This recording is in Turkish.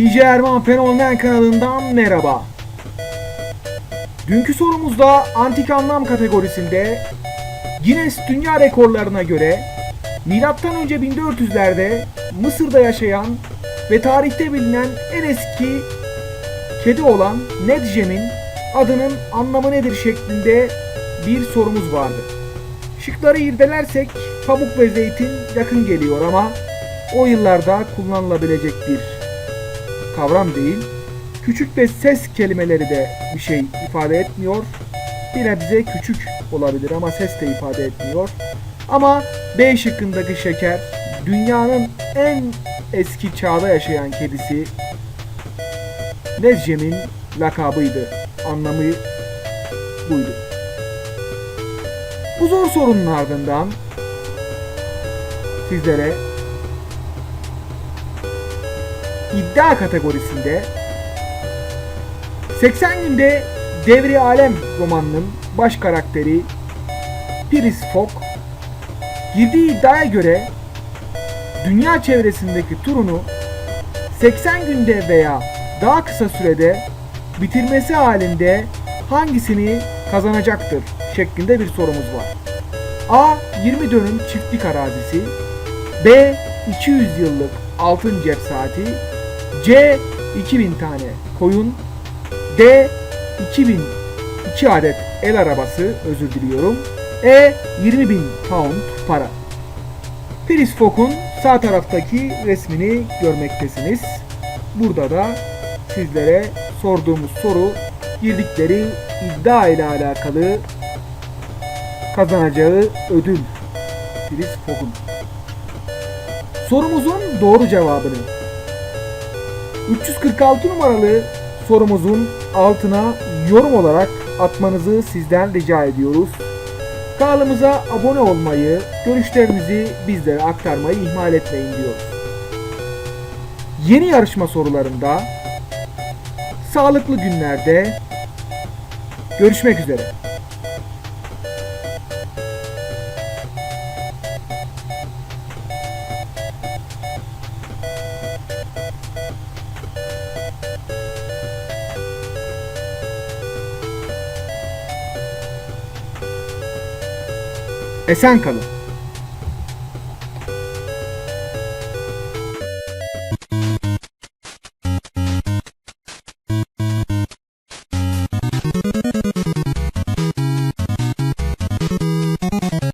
DJ Erman Fenomen kanalından merhaba. Dünkü sorumuzda antik anlam kategorisinde Guinness Dünya Rekorlarına göre milattan önce 1400'lerde Mısır'da yaşayan ve tarihte bilinen en eski kedi olan Nedjem'in adının anlamı nedir şeklinde bir sorumuz vardı. Şıkları irdelersek pamuk ve zeytin yakın geliyor ama o yıllarda kullanılabilecek bir kavram değil. Küçük ve ses kelimeleri de bir şey ifade etmiyor. Bir nebze küçük olabilir ama ses de ifade etmiyor. Ama B şıkkındaki şeker dünyanın en eski çağda yaşayan kedisi Nezcem'in lakabıydı. Anlamı buydu. Bu zor sorunun ardından sizlere iddia kategorisinde 80 günde Devri Alem romanının baş karakteri Piris Fogg girdiği iddiaya göre dünya çevresindeki turunu 80 günde veya daha kısa sürede bitirmesi halinde hangisini kazanacaktır şeklinde bir sorumuz var. A. 20 dönüm çiftlik arazisi B. 200 yıllık altın cep saati C. 2000 tane koyun D. 2000 2 adet el arabası özür diliyorum E. 20 bin pound para Piris Fogg'un sağ taraftaki resmini görmektesiniz. Burada da sizlere sorduğumuz soru girdikleri iddia ile alakalı kazanacağı ödül. Piris Fogg'un. Sorumuzun doğru cevabını 346 numaralı sorumuzun altına yorum olarak atmanızı sizden rica ediyoruz. Kanalımıza abone olmayı, görüşlerinizi bizlere aktarmayı ihmal etmeyin diyoruz. Yeni yarışma sorularında sağlıklı günlerde görüşmek üzere. Esen kalın.